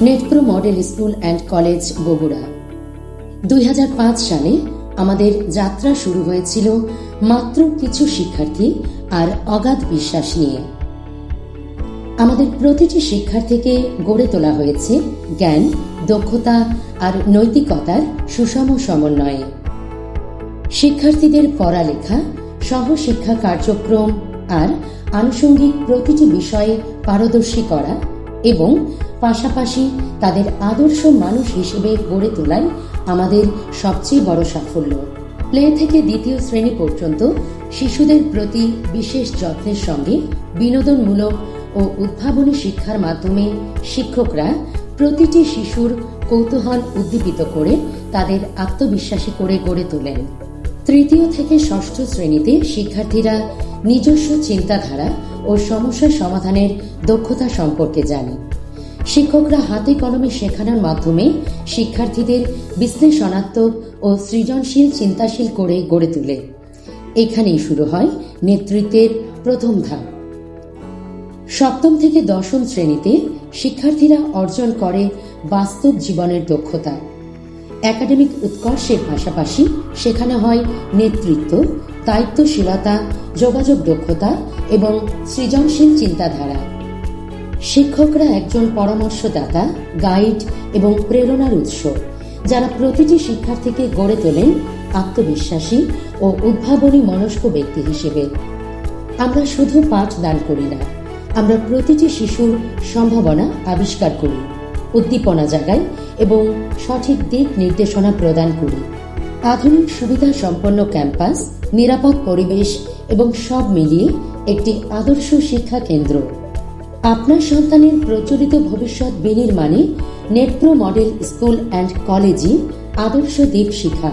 Netpro model school and college Bogura. দুই হাজার পাঁচ সালে আমাদের যাত্রা শুরু হয়েছিল মাত্র কিছু শিক্ষার্থী আর অগাধ বিশ্বাস নিয়ে। আমাদের প্রতিটি শিক্ষার্থীকে গড়ে তোলা হয়েছে জ্ঞান, দক্ষতা আর নৈতিকতার সুষম সমন্বয়ে। শিক্ষার্থীদের পড়ালেখা, সহশিক্ষা কার্যক্রম আর আনুষঙ্গিক প্রতিটি বিষয়ে পারদর্শী করা এবং পাশাপাশি তাদের আদর্শ মানুষ হিসেবে গড়ে তোলাই আমাদের সবচেয়ে বড় সাফল্য। প্লে থেকে দ্বিতীয় শ্রেণি পর্যন্ত শিশুদের প্রতি বিশেষ যত্নের সঙ্গে বিনোদনমূলক ও উদ্ভাবনী শিক্ষার মাধ্যমে শিক্ষকরা প্রতিটি শিশুর কৌতূহল উদ্দীপিত করে তাদের আত্মবিশ্বাসী করে গড়ে তোলেন। তৃতীয় থেকে ষষ্ঠ শ্রেণীতে শিক্ষার্থীরা নিজস্ব চিন্তাধারা ও সমস্যা সমাধানের দক্ষতা সম্পর্কে জানে। শিক্ষকরা হাতে কলমে শেখানোর মাধ্যমে শিক্ষার্থীদের বিশ্লেষণাত্মক ও সৃজনশীল চিন্তাশীল করে গড়ে তোলে। এখানেই শুরু হয় নেতৃত্বের প্রথম ধাপ। সপ্তম থেকে দশম শ্রেণীতে শিক্ষার্থীরা অর্জন করে বাস্তব জীবনের দক্ষতা। একাডেমিক উৎকর্ষের পাশাপাশি শেখানো হয় নেতৃত্ব, দায়িত্বশীলতা, যোগাযোগ দক্ষতা এবং সৃজনশীল চিন্তাধারা। শিক্ষকরা একজন পরামর্শদাতা, গাইড এবং প্রেরণার উৎস, যারা প্রতিটি শিক্ষার্থীকে গড়ে তোলেন আত্মবিশ্বাসী ও উদ্ভাবনী মনস্ক ব্যক্তি হিসেবে। আমরা শুধু পাঠ দান করি না, আমরা প্রতিটি শিশুর সম্ভাবনা আবিষ্কার করি, উদ্দীপনা জাগাই এবং সঠিক দিক নির্দেশনা প্রদান করি। আধুনিক সুবিধা সম্পন্ন ক্যাম্পাস, নিরাপদ পরিবেশ এবং সব মিলিয়ে একটি আদর্শ শিক্ষা কেন্দ্র। আপনার সন্তানের প্রচলিত ভবিষ্যৎ বিনির্মাণে নেট্রো মডেল স্কুল অ্যান্ড কলেজই আদর্শ দ্বীপ শিখা।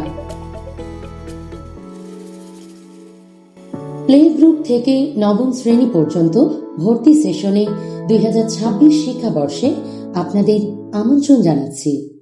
প্লে গ্রুপ থেকে নবম শ্রেণি পর্যন্ত ভর্তি সেশনে দুই হাজার ছাব্বিশ শিক্ষাবর্ষে আপনাদের আমন্ত্রণ জানাচ্ছি।